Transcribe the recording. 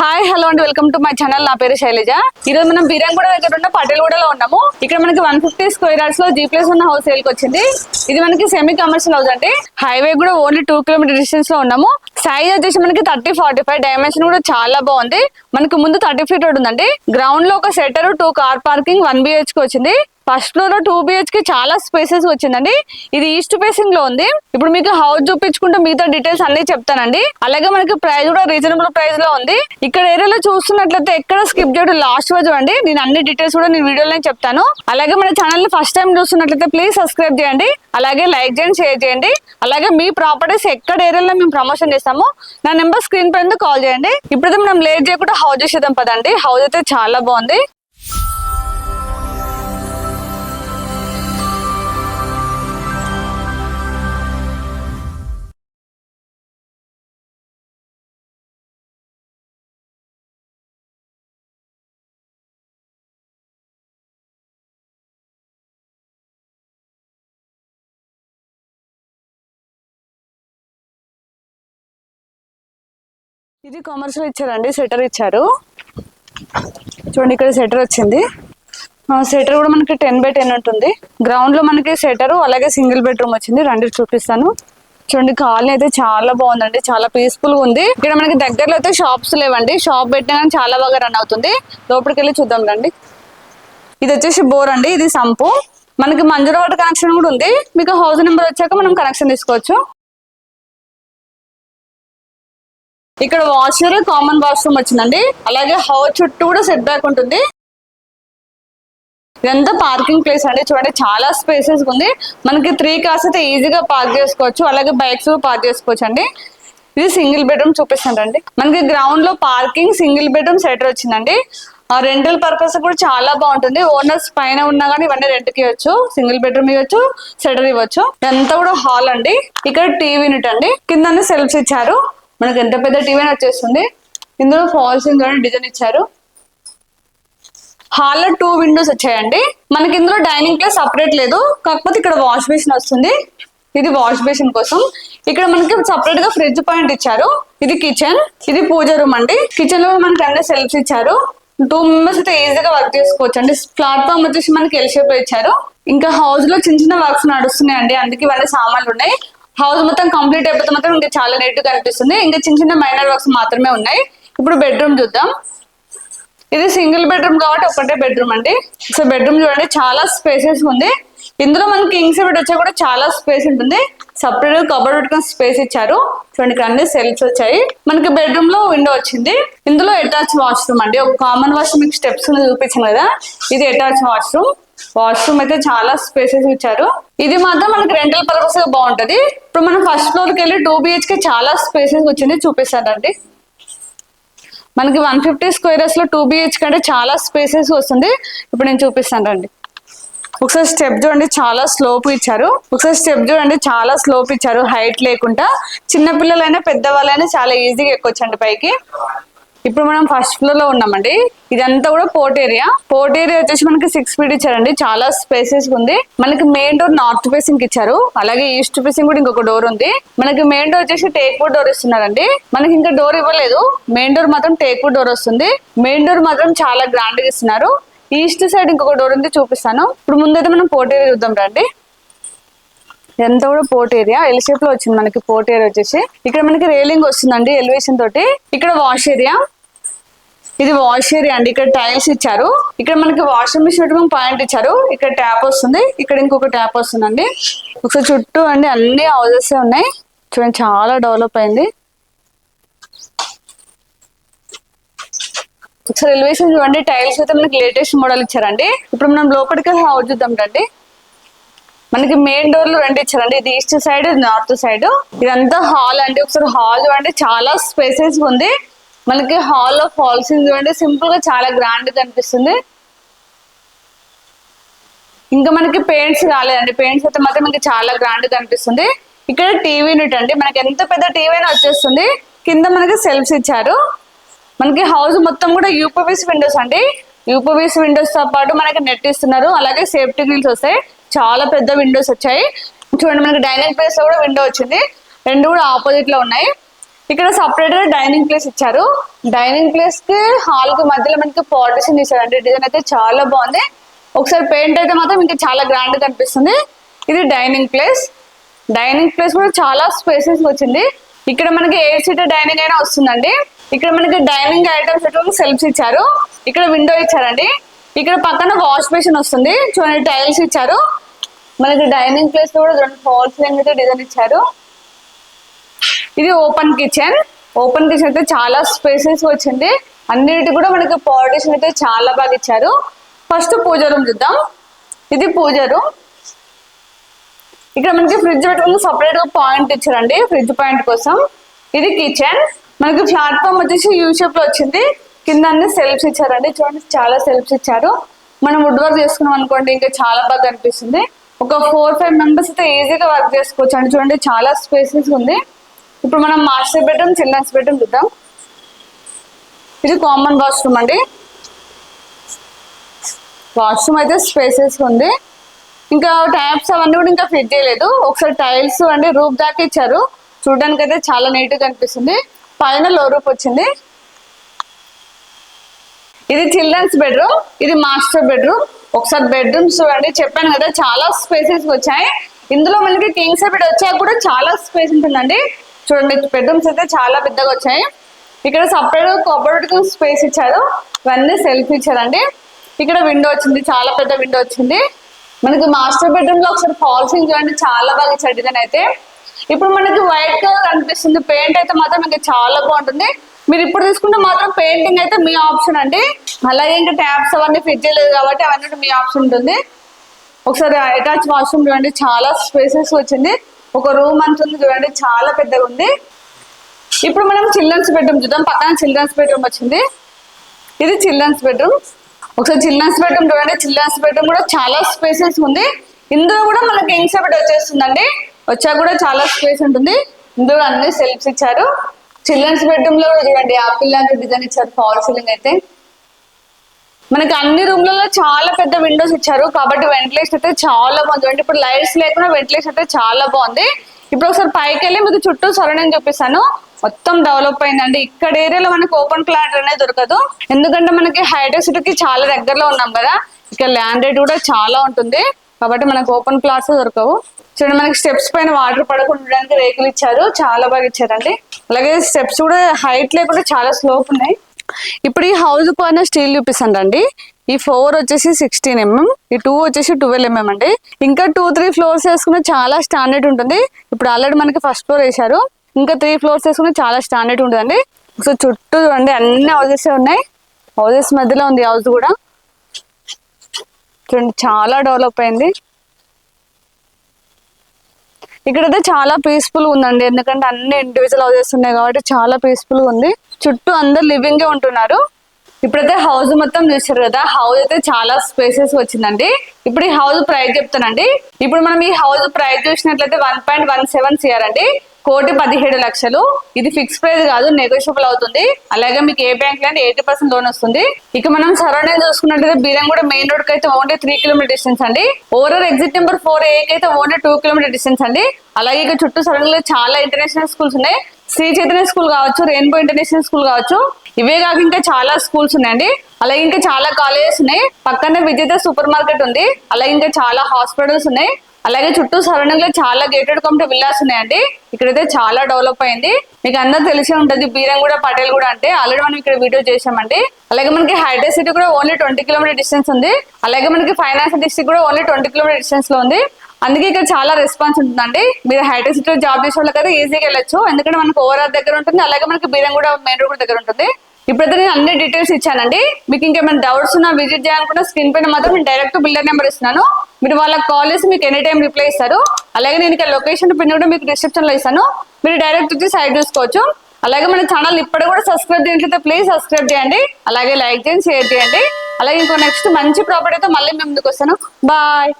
Hi hello అండి. Welcome to my channel. నా పేరు శైలజ. ఈ రోజు మనం బీరంగూడ దగ్గర ఉన్న పటేల్గూడలో ఉన్నాము. ఇక్కడ మనకి వన్ ఫిఫ్టీ స్క్వేర్ యార్డ్స్లో జీ ప్లేస్ ఉన్న హౌస్ సేల్కి వచ్చింది. ఇది మనకి సెమీ కమర్షియల్ హౌస్ అండి. హైవే కూడా ఓన్లీ టూ కిలోమీటర్ డిస్టెన్స్లో ఉన్నాము. సైజ్ వచ్చేసి మనకి థర్టీ ఫార్టీ ఫైవ్ డైమెన్షన్ కూడా చాలా బాగుంది. మనకి ముందు థర్టీ ఫీట్ రోడ్ ఉందండి. గ్రౌండ్లో ఒక సెటర్ టూ కార్ పార్కింగ్ వన్ బిహెచ్కి వచ్చింది. ఫస్ట్ ఫ్లోర్లో టూ బిహెచ్కి చాలా స్పేసెస్ వచ్చిందండి. ఇది ఈస్ట్ ఫేసింగ్లో ఉంది. ఇప్పుడు మీకు హౌస్ చూపించుకుంటే మిగతా డీటెయిల్స్ అన్ని చెప్తానండి. అలాగే మనకి ప్రైస్ కూడా రీజనబుల్ ప్రైస్లో ఉంది. ఇక్కడ ఏరియాలో చూస్తున్నట్లయితే ఎక్కడ స్కిప్ చేయడం లాస్ట్ రోజు అండి నేను అన్ని డీటెయిల్స్ కూడా నేను వీడియోలో చెప్తాను. అలాగే మన ఛానల్ని ఫస్ట్ టైం చూస్తున్నట్లయితే ప్లీజ్ సబ్స్క్రైబ్ చేయండి. అలాగే లైక్ చేయండి షేర్ చేయండి. అలాగే మీ ప్రాపర్టీస్ ఎక్కడ ఏరియాలో మేము ప్రమోషన్ చేస్తాము నా నెంబర్ స్క్రీన్ పైన కాల్ చేయండి. ఇప్పుడైతే మనం లేట్ చేయకుండా హౌస్ చేసేద్దాం పదండి. హౌస్ అయితే చాలా బాగుంది. ఇది కమర్షియల్ ఇచ్చారండి సెటర్ ఇచ్చారు. చూడండి ఇక్కడ సెటర్ వచ్చింది. సెటర్ కూడా మనకి టెన్ బై టెన్ ఉంటుంది. గ్రౌండ్లో మనకి సెటర్ అలాగే సింగిల్ బెడ్రూమ్ వచ్చింది. రండి చూపిస్తాను. చూడండి కాలనీ అయితే చాలా బాగుందండి. చాలా పీస్ఫుల్గా ఉంది. ఇక్కడ మనకి దగ్గరలో అయితే షాప్స్ లేవండి. షాప్ పెట్టినా కానీ చాలా బాగా రన్ అవుతుంది. లోపలికి వెళ్ళి చూద్దాం రండి. ఇది వచ్చేసి బోర్ అండి. ఇది సంపు. మనకి మంజూరు వాటర్ కనెక్షన్ కూడా ఉంది. మీకు హౌస్ నెంబర్ వచ్చాక మనం కనెక్షన్ తీసుకోవచ్చు. ఇక్కడ వాషర్ కామన్ వాష్రూమ్ వచ్చిందండి. అలాగే హౌస్ చుట్టూ కూడా సెట్ బ్యాక్ ఉంటుంది. ఇదంతా పార్కింగ్ ప్లేస్ అండి. చూడండి చాలా స్పేసెస్ ఉంది. మనకి త్రీ కార్స్ అయితే ఈజీగా పార్క్ చేసుకోవచ్చు. అలాగే బైక్స్ పార్క్ చేసుకోవచ్చు అండి ఇది సింగిల్ బెడ్రూమ్ చూపిస్తానండి. మనకి గ్రౌండ్లో పార్కింగ్ సింగిల్ బెడ్రూమ్ సెటర్ వచ్చిందండి. ఆ రెంటల్ పర్పస్ కూడా చాలా బాగుంటుంది. ఓనర్స్ పైన ఉన్నా కానీ ఇవన్నీ రెంట్కి ఇవ్వచ్చు. సింగిల్ బెడ్రూమ్ ఇవ్వచ్చు సెటర్ ఇవ్వచ్చు. ఇదంతా కూడా హాల్ అండి. ఇక్కడ టీవీ యూనిట్ అండి. కింద సెల్ఫ్స్ ఇచ్చారు. మనకి ఎంత పెద్ద టీవీ వచ్చేస్తుంది. ఇందులో ఫాల్స్ డిజైన్ ఇచ్చారు. హాల్లో టూ విండోస్ వచ్చాయండి. మనకి ఇందులో డైనింగ్ ప్లేస్ సపరేట్ లేదు. కాకపోతే ఇక్కడ వాష్ బేసిన్ వస్తుంది. ఇది వాష్ బేసిన్ కోసం. ఇక్కడ మనకి సపరేట్గా ఫ్రిడ్జ్ పాయింట్ ఇచ్చారు. ఇది కిచెన్ ఇది పూజ రూమ్ అండి. కిచెన్లో మనకి అన్ని సెల్ఫ్స్ ఇచ్చారు. టూ మెంబర్స్ అయితే ఈజీగా వర్క్ చేసుకోవచ్చు అండి ప్లాట్ఫామ్ వచ్చేసి మనకి ఎల్ షేప్లో ఇచ్చారు. ఇంకా హౌస్లో చిన్న చిన్న వర్క్స్ నడుస్తున్నాయండి. అందుకే ఇవన్నీ సామాన్లు ఉన్నాయి. హౌస్ మొత్తం కంప్లీట్ అయిపోతే మాత్రం ఇంకా చాలా నీట్గా కనిపిస్తుంది. ఇంకా చిన్న చిన్న మైనర్ వర్క్స్ మాత్రమే ఉన్నాయి. ఇప్పుడు బెడ్రూమ్ చూద్దాం. ఇది సింగిల్ బెడ్రూమ్ కాబట్టి ఒకటే బెడ్రూమ్ అండి. సో బెడ్రూమ్ చూడండి చాలా స్పేసెస్ ఉంది. ఇందులో మనకి కింగ్స్ బెడ్ వచ్చా కూడా చాలా స్పేస్ ఉంటుంది. సపరేట్ కబర్డ్ పెట్టుకుని స్పేస్ ఇచ్చారు. చూడండి ఇక్కడ అన్ని సెల్ఫ్స్ వచ్చాయి. మనకి బెడ్రూమ్లో విండో వచ్చింది. ఇందులో అటాచ్ వాష్రూమ్ అండి. ఒక కామన్ వాష్రూమ్ మీకు స్టెప్స్ చూపించాను కదా. ఇది అటాచ్ వాష్రూమ్ వాష్రూమ్ అయితే చాలా స్పేసెస్ ఇచ్చారు. ఇది మాత్రం మనకి రెంటల్ పర్పస్ బాగుంటది. ఇప్పుడు మనం ఫస్ట్ ఫ్లోర్కి వెళ్ళి టూ బిహెచ్కే చాలా స్పేసెస్ వచ్చింది చూపిస్తానండి. మనకి వన్ ఫిఫ్టీ స్క్వేర్స్లో టూ బిహెచ్కే కంటే చాలా స్పేసెస్ వస్తుంది. ఇప్పుడు నేను చూపిస్తానండి. ఒకసారి స్టెప్ చూడండి చాలా స్లోప్ ఇచ్చారు. ఒకసారి స్టెప్ చూడండి చాలా స్లోప్ ఇచ్చారు. హైట్ లేకుండా చిన్న పిల్లలైనా పెద్దవాళ్ళైనా చాలా ఈజీగా ఎక్కొచ్చండి పైకి. ఇప్పుడు మనం ఫస్ట్ ఫ్లోర్లో ఉన్నామండి. ఇదంతా కూడా పోర్ట్ ఏరియా పోర్ట్ ఏరియా వచ్చేసి మనకి సిక్స్ ఫీట్ ఇచ్చారండి. చాలా స్పేసెస్ ఉంది. మనకి మెయిన్ డోర్ నార్త్ ఫేసింగ్ ఇచ్చారు. అలాగే ఈస్ట్ ఫేసింగ్ కూడా ఇంకొక డోర్ ఉంది. మనకి మెయిన్ డోర్ వచ్చేసి టేక్ వుడ్ డోర్ ఇస్తున్నారండి. మనకి ఇంకా డోర్ ఇవ్వలేదు. మెయిన్ డోర్ మాత్రం టేక్ వుడ్ డోర్ వస్తుంది. మెయిన్ డోర్ మాత్రం చాలా గ్రాండ్గా ఇస్తున్నారు. ఈస్ట్ సైడ్ ఇంకొక డోర్ ఉంది చూపిస్తాను. ఇప్పుడు ముందైతే మనం పోర్ట్ ఏరియా చూద్దాం రండి. ఎంత కూడా పోర్ట్ ఏరియా. ఎల్ షేప్లో వచ్చింది మనకి పోర్ట్ ఏరియా వచ్చేసి. ఇక్కడ మనకి రేలింగ్ వస్తుందండి ఎలివేషన్ తోటి. ఇక్కడ వాష్ ఏరియా ఇది వాష్ ఏరియా అండి. ఇక్కడ టైల్స్ ఇచ్చారు. ఇక్కడ మనకి వాషింగ్ మిషన్ పెట్టుకుని పాయింట్ ఇచ్చారు. ఇక్కడ ట్యాప్ వస్తుంది. ఇక్కడ ఇంకొక ట్యాప్ వస్తుందండి. ఒకసారి చుట్టూ అండి అన్ని హౌజెస్ ఉన్నాయి. చూడండి చాలా డెవలప్ అయింది. ఒకసారి ఎలివేషన్ చూడండి. టైల్స్ అయితే మనకి లేటెస్ట్ మోడల్ ఇచ్చారండి. ఇప్పుడు మనం లోపలికి హౌస్ చూద్దాం అండి మనకి మెయిన్ డోర్లు రెండు ఇచ్చారండి. ఇది ఈస్ట్ సైడ్ నార్త్ సైడ్ ఇదంతా హాల్ అండి. ఒకసారి హాల్ చూడండి. చాలా స్పేసెస్ ఉంది. మనకి హాల్లో ఫాల్స్ చూడండి. సింపుల్గా చాలా గ్రాండ్గా అనిపిస్తుంది ఇంకా మనకి పెయింట్స్ రాలేదండి. పెయింట్స్ అయితే మాత్రం మనకి చాలా గ్రాండ్గా అనిపిస్తుంది ఇక్కడ టీవీ యూనిట్ అండి. మనకి ఎంత పెద్ద టీవీ అయినా వచ్చేస్తుంది. కింద మనకి సెల్ఫ్స్ ఇచ్చారు. మనకి హౌస్ మొత్తం కూడా యూపీవీస్ విండోస్ అండి. యూపీవీస్ విండోస్తో పాటు మనకి నెట్ ఇస్తున్నారు. అలాగే సేఫ్టీ గ్రిల్స్ వస్తాయి. చాలా పెద్ద విండోస్ వచ్చాయి. చూడండి మనకి డైనింగ్ ప్లేస్లో కూడా విండో వచ్చింది. రెండు కూడా ఆపోజిట్లో ఉన్నాయి. ఇక్కడ సపరేట్గా డైనింగ్ ప్లేస్ ఇచ్చారు. డైనింగ్ ప్లేస్కి హాల్కి మధ్యలో మనకి పార్టిషన్ ఇచ్చారండి డిజైన్ అయితే చాలా బాగుంది. ఒకసారి పెయింట్ అయితే మాత్రం ఇంకా చాలా గ్రాండ్ కనిపిస్తుంది. ఇది డైనింగ్ ప్లేస్ డైనింగ్ ప్లేస్ కూడా చాలా స్పేసెస్ వచ్చింది. ఇక్కడ మనకి ఎయిట్ సీటర్ డైనింగ్ అయినా వస్తుందండి. ఇక్కడ మనకి డైనింగ్ ఐటమ్స్ సెల్ఫ్స్ ఇచ్చారు. ఇక్కడ విండో ఇచ్చారండి. ఇక్కడ పక్కన వాష్ బేసిన్ వస్తుంది. చూడండి టైల్స్ ఇచ్చారు. మనకి డైనింగ్ ప్లేస్ కూడా రెండు ఫాల్స్ అయితే డిజైన్ ఇచ్చారు. ఇది ఓపెన్ కిచెన్. ఓపెన్ కిచెన్ అయితే చాలా స్పేసెస్ వచ్చింది. అన్నిటి కూడా మనకి పార్టీషన్ అయితే చాలా బాగా ఇచ్చారు. ఫస్ట్ పూజ రూమ్ చూద్దాం. ఇది పూజ రూమ్. ఇక్కడ మనకి ఫ్రిడ్జ్ పెట్టుకుని సపరేట్గా పాయింట్ ఇచ్చారండి ఫ్రిడ్జ్ పాయింట్ కోసం. ఇది కిచెన్ మనకి ప్లాట్ఫామ్ వచ్చేసి యూ షేప్లో వచ్చింది. కింద అన్ని సెల్ఫ్స్ ఇచ్చారండి. చూడండి చాలా సెల్ఫ్స్ ఇచ్చారు. మనం వుడ్ వర్క్ చేసుకున్నాం అనుకోండి ఇంకా చాలా బాగా అనిపిస్తుంది. ఒక ఫోర్ ఫైవ్ మెంబర్స్ అయితే ఈజీగా వర్క్ చేసుకోవచ్చు అండి చూడండి చాలా స్పేసెస్ ఉంది. ఇప్పుడు మనం మాస్టర్ బెడ్రూమ్ చిల్డ్రన్స్ బెడ్రూమ్ చూద్దాం. ఇది కామన్ వాష్రూమ్ అండి. వాష్రూమ్ అయితే స్పేసెస్ ఉంది. ఇంకా ట్యాప్స్ అవన్నీ కూడా ఇంకా ఫిట్ చేయలేదు. ఒకసారి టైల్స్ అంటే రూప్ దాకా ఇచ్చారు. చూడడానికి అయితే చాలా నీట్గా కనిపిస్తుంది పైన లో రూప్ వచ్చింది. ఇది చిల్డ్రన్స్ బెడ్రూమ్ ఇది మాస్టర్ బెడ్రూమ్. ఒకసారి బెడ్రూమ్స్ చూడండి. చెప్పాను కదా చాలా స్పేసెస్ వచ్చాయి. ఇందులో మనకి కింగ్ సైడ్ బెడ్ వచ్చాక కూడా చాలా స్పేస్ ఉంటుందండి. చూడండి బెడ్రూమ్స్ అయితే చాలా పెద్దగా వచ్చాయి. ఇక్కడ సపరేట్ కబోర్డ్ స్పేస్ ఇచ్చారు. ఇవన్నీ సెల్ఫ్ ఇచ్చారండి. ఇక్కడ విండో వచ్చింది చాలా పెద్ద విండో వచ్చింది. మనకి మాస్టర్ బెడ్రూమ్లో ఒకసారి ఫాల్సింగ్ చూడండి చాలా బాగా ఇచ్చాడు డిజైన్ అయితే. ఇప్పుడు మనకి వైట్ కలర్ కనిపిస్తుంది. పెయింట్ అయితే మాత్రం మనకి చాలా బాగుంటుంది. మీరు ఇప్పుడు తీసుకుంటే మాత్రం పెయింటింగ్ అయితే మీ ఆప్షన్ అండి. అలాగే ఇంకా ట్యాప్స్ అవన్నీ ఫిట్ చేయలేదు కాబట్టి అవన్నీ మీ ఆప్షన్ ఉంటుంది. ఒకసారి అటాచ్ వాష్రూమ్ చూడండి చాలా స్పేసెస్ వచ్చింది. ఒక రూమ్ అంత ఉంది చూడండి చాలా పెద్దగా ఉంది. ఇప్పుడు మనం చిల్డ్రన్స్ బెడ్రూమ్ చూద్దాం. పక్కన చిల్డ్రన్స్ బెడ్రూమ్ వచ్చింది. ఇది చిల్డ్రన్స్ బెడ్రూమ్ ఒకసారి చిల్డ్రన్స్ బెడ్రూమ్ చూడండి. చిల్డ్రన్స్ బెడ్రూమ్ కూడా చాలా స్పేసెస్ ఉంది. ఇందులో కూడా మనకి కింగ్స్ బెడ్ వచ్చేస్తుందండి. వచ్చా కూడా చాలా స్పేస్ ఉంటుంది. ఇందులో అన్ని సెల్ఫ్స్ ఇచ్చారు. చిల్డ్రన్స్ బెడ్రూమ్లో కూడా చూడండి ఆపిల్ లాంటి డిజైన్ ఇచ్చారు ఫాల్ సీలింగ్ అయితే. మనకి అన్ని రూమ్లలో చాలా పెద్ద విండోస్ ఇచ్చారు కాబట్టి వెంటిలేషన్ అయితే చాలా బాగుంది. అంటే ఇప్పుడు లైట్స్ లేకుండా వెంటిలేషన్ అయితే చాలా బాగుంది. ఇప్పుడు ఒకసారి పైకి వెళ్ళి మీకు చుట్టూ సరౌండింగ్ చూపిస్తాను. మొత్తం డెవలప్ అయిందండి. ఇక్కడ ఏరియాలో మనకి ఓపెన్ ప్లాట్ అనేది దొరకదు. ఎందుకంటే మనకి హైటెక్ సిటీకి చాలా దగ్గరలో ఉన్నాం కదా. ఇక్కడ ల్యాండ్ రేట్ కూడా చాలా ఉంటుంది. కాబట్టి మనకు ఓపెన్ ప్లాట్స్ దొరకవు. చూడండి మనకి స్టెప్స్ పైన వాటర్ పడకుండా ఉండడానికి రేకులు ఇచ్చారు. చాలా బాగా ఇచ్చారండి. అలాగే స్టెప్స్ కూడా హైట్ లేకుండా చాలా స్లోప్ ఉన్నాయి. ఇప్పుడు ఈ హౌస్ పైన స్టీల్ చూపిస్తాను అండి ఈ ఫోర్ వచ్చేసి సిక్స్టీన్ ఎంఎం mm, ఈ టూ వచ్చేసి ట్వెల్వ్ ఎంఎం mm అండి. ఇంకా టూ త్రీ ఫ్లోర్స్ వేసుకున్న చాలా స్టాండర్డ్ ఉంటుంది. ఇప్పుడు ఆల్రెడీ మనకి ఫస్ట్ ఫ్లోర్ వేశారు. ఇంకా త్రీ ఫ్లోర్స్ వేసుకున్న చాలా స్టాండర్డ్ ఉంటుందండి. సో చుట్టూ చూడండి అన్ని హౌజెస్ ఉన్నాయి. హౌసెస్ మధ్యలో ఉంది హౌస్ కూడా. చూడండి చాలా డెవలప్ అయింది. ఇక్కడైతే చాలా పీస్ఫుల్ ఉందండి. ఎందుకంటే అన్ని ఇండివిజువల్ హౌసెస్ ఉన్నాయి కాబట్టి చాలా పీస్ఫుల్ ఉంది. చుట్టూ అందరు లివింగ్ ఉంటున్నారు. ఇప్పుడైతే హౌస్ మొత్తం చూసారు కదా హౌస్ అయితే చాలా స్పేసెస్ వచ్చిందండి. ఇప్పుడు ఈ హౌస్ ప్రైస్ చెప్తానండి. ఇప్పుడు మనం ఈ హౌస్ ప్రైస్ చూసినట్లయితే one point one seven C R అండి. కోటి పదిహేడు లక్షలు. ఇది ఫిక్స్ ప్రైస్ కాదు నెగోషియబుల్ అవుతుంది. అలాగే మీకు ఏ బ్యాంక్లో ఎయిటీ పర్సెంట్ లోన్ వస్తుంది. ఇక మనం సరౌండింగ్ చూసుకున్నట్లయితే బీరంగూడ మెయిన్ రోడ్కి అయితే ఓన్లీ త్రీ కిలోమీటర్ డిస్టెన్స్ అండి. Overall exit number four A కి అయితే ఓన్లీ టూ కిలోమీటర్ డిస్టెన్స్ అండి. అలాగే ఇక చుట్టూ సరౌండింగ్లో చాలా ఇంటర్నేషనల్ స్కూల్స్ ఉన్నాయి. శ్రీ చైతన్య స్కూల్ కావచ్చు రెయిన్బో ఇంటర్నేషనల్ స్కూల్ కావచ్చు ఇవే కాక ఇంకా చాలా స్కూల్స్ ఉన్నాయండి. అలాగే ఇంకా చాలా కాలేజెస్ ఉన్నాయి. పక్కనే విజేత సూపర్ మార్కెట్ ఉంది. అలాగే ఇంకా చాలా హాస్పిటల్స్ ఉన్నాయి. అలాగే చుట్టూ సరౌండింగ్లో చాలా గేటెడ్ కమిటీ విల్లాస్ ఉన్నాయండి. ఇక్కడైతే చాలా డెవలప్ అయింది. మీకు అందరూ తెలిసే ఉంటుంది బీరంగూడ పటేల్ కూడా అంటే ఆల్రెడీ మనం ఇక్కడ వీడియో చేసామండి అలాగే మనకి హైదరాబాద్ సిటీ కూడా ఓన్లీ ట్వంటీ కిలోమీటర్ డిస్టెన్స్ ఉంది. అలాగే మనకి ఫైనాన్స్ డిస్ట్రిక్ట్ కూడా ఓన్లీ ట్వంటీ కిలోమీటర్ డిస్టెన్స్లో ఉంది. అందుకే ఇక్కడ చాలా రెస్పాన్స్ ఉంటుందండి. మీరు హైటెక్ సిటీలో జాబ్ చేసే వాళ్ళకైతే ఈజీగా వెళ్ళొచ్చు. ఎందుకంటే మనకు ఓవరాల్ దగ్గర ఉంటుంది. అలాగే మనకి బీరంగూడ మెయిన్ రోడ్ దగ్గర ఉంటుంది. ఇప్పుడైతే నేను అన్ని డీటెయిల్స్ ఇచ్చానండి. మీకు ఇంకేమైనా డౌట్స్ ఉన్నా విజిట్ చేయాలనుకున్న స్క్రీన్ పైన మాత్రం నేను డైరెక్ట్ బిల్డర్ నెంబర్ ఇస్తున్నాను. మీరు వాళ్ళకి కాల్ చేసి మీకు ఎనీ టైం రిప్లై ఇస్తారు. అలాగే నేను ఇక్కడ లొకేషన్ పిన్ కూడా మీకు డిస్క్రిప్షన్లో ఇస్తాను. మీరు డైరెక్ట్ వచ్చి సైడ్ చూసుకోవచ్చు. అలాగే మన ఛానల్ ఇప్పుడు కూడా సబ్స్క్రైబ్ చేయట్లయితే ప్లీజ్ సబ్స్క్రైబ్ చేయండి. అలాగే లైక్ చేయండి షేర్ చేయండి. అలాగే ఇంకో నెక్స్ట్ మంచి ప్రాపర్టీతో మళ్ళీ మేము ముందుకు వస్తాను. బాయ్